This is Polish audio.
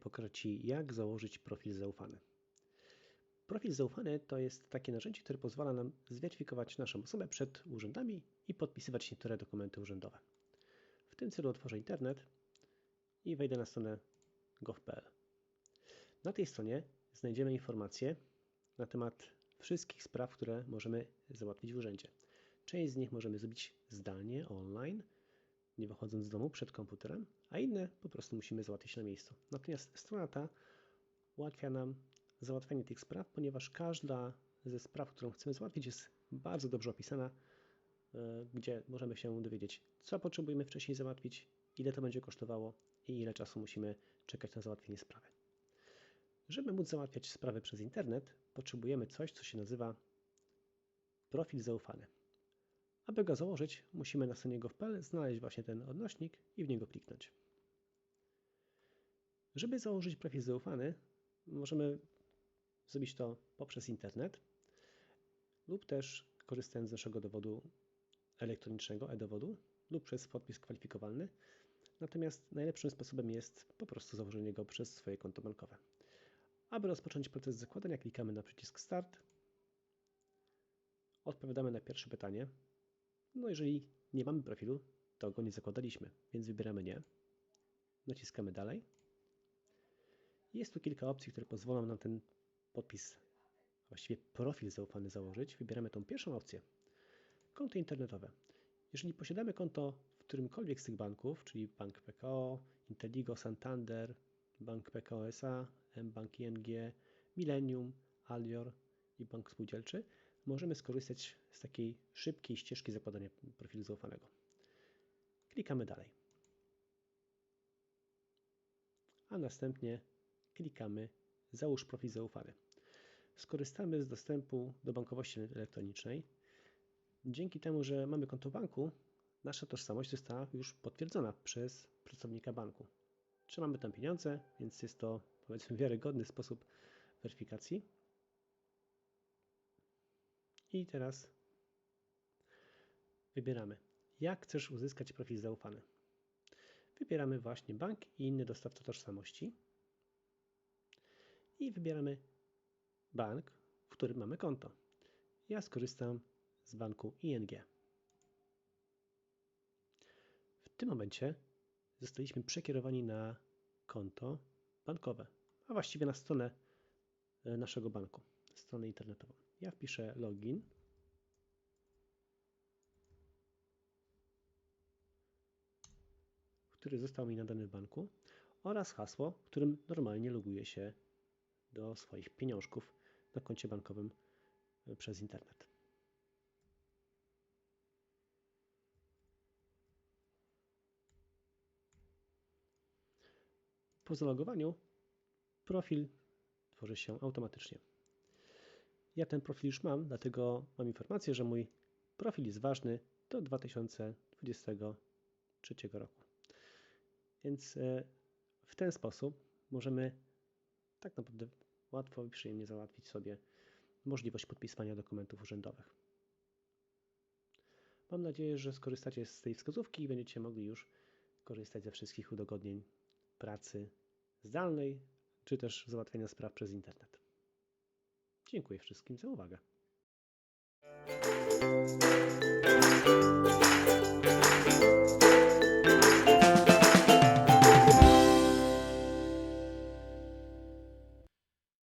pokażę Ci, jak założyć profil zaufany. Profil zaufany to jest takie narzędzie, które pozwala nam zweryfikować naszą osobę przed urzędami i podpisywać niektóre dokumenty urzędowe. W tym celu otworzę internet i wejdę na stronę gov.pl. Na tej stronie znajdziemy informacje na temat wszystkich spraw, które możemy załatwić w urzędzie. Część z nich możemy zrobić zdalnie, online, nie wychodząc z domu przed komputerem, a inne po prostu musimy załatwić na miejscu. Natomiast strona ta ułatwia nam załatwianie tych spraw, ponieważ każda ze spraw, którą chcemy załatwić, jest bardzo dobrze opisana, e, gdzie możemy się dowiedzieć, co potrzebujemy wcześniej załatwić, ile to będzie kosztowało i ile czasu musimy czekać na załatwienie sprawy. Żeby móc załatwiać sprawy przez internet, potrzebujemy coś, co się nazywa profil zaufany. Aby go założyć, musimy na stronie gov.pl znaleźć właśnie ten odnośnik i w niego kliknąć. Żeby założyć profil zaufany, możemy zrobić to poprzez internet lub też korzystając z naszego dowodu elektronicznego, e-dowodu lub przez podpis kwalifikowalny. Natomiast najlepszym sposobem jest po prostu założenie go przez swoje konto bankowe. Aby rozpocząć proces zakładania, klikamy na przycisk Start. Odpowiadamy na pierwsze pytanie. No, jeżeli nie mamy profilu, to go nie zakładaliśmy, więc wybieramy nie. Naciskamy dalej. Jest tu kilka opcji, które pozwolą nam ten podpis, a właściwie profil zaufany założyć. Wybieramy tą pierwszą opcję. Konto internetowe. Jeżeli posiadamy konto w którymkolwiek z tych banków, czyli Bank PKO, Inteligo, Santander, Bank PKO SA, mBank ING, Millennium, Alior i Bank Spółdzielczy, możemy skorzystać z takiej szybkiej ścieżki zakładania profilu zaufanego. Klikamy dalej. A następnie klikamy Załóż profil zaufany. Skorzystamy z dostępu do bankowości elektronicznej. Dzięki temu, że mamy konto banku, nasza tożsamość została już potwierdzona przez pracownika banku. Trzymamy tam pieniądze, więc jest to powiedzmy wiarygodny sposób weryfikacji. I teraz wybieramy, jak chcesz uzyskać profil zaufany. Wybieramy właśnie bank i inny dostawca tożsamości. I wybieramy bank, w którym mamy konto. Ja skorzystam z banku ING. W tym momencie zostaliśmy przekierowani na konto bankowe, a właściwie na stronę e, naszego banku, stronę internetową. Ja wpiszę login. który został mi nadany w banku oraz hasło, którym normalnie loguję się do swoich pieniążków na koncie bankowym e, przez internet. Po zalogowaniu profil tworzy się automatycznie. Ja ten profil już mam, dlatego mam informację, że mój profil jest ważny do 2023 roku. Więc e, w ten sposób możemy tak naprawdę łatwo i przyjemnie załatwić sobie możliwość podpisywania dokumentów urzędowych. Mam nadzieję, że skorzystacie z tej wskazówki i będziecie mogli już korzystać ze wszystkich udogodnień pracy zdalnej, czy też załatwiania spraw przez internet. Dziękuję wszystkim za uwagę.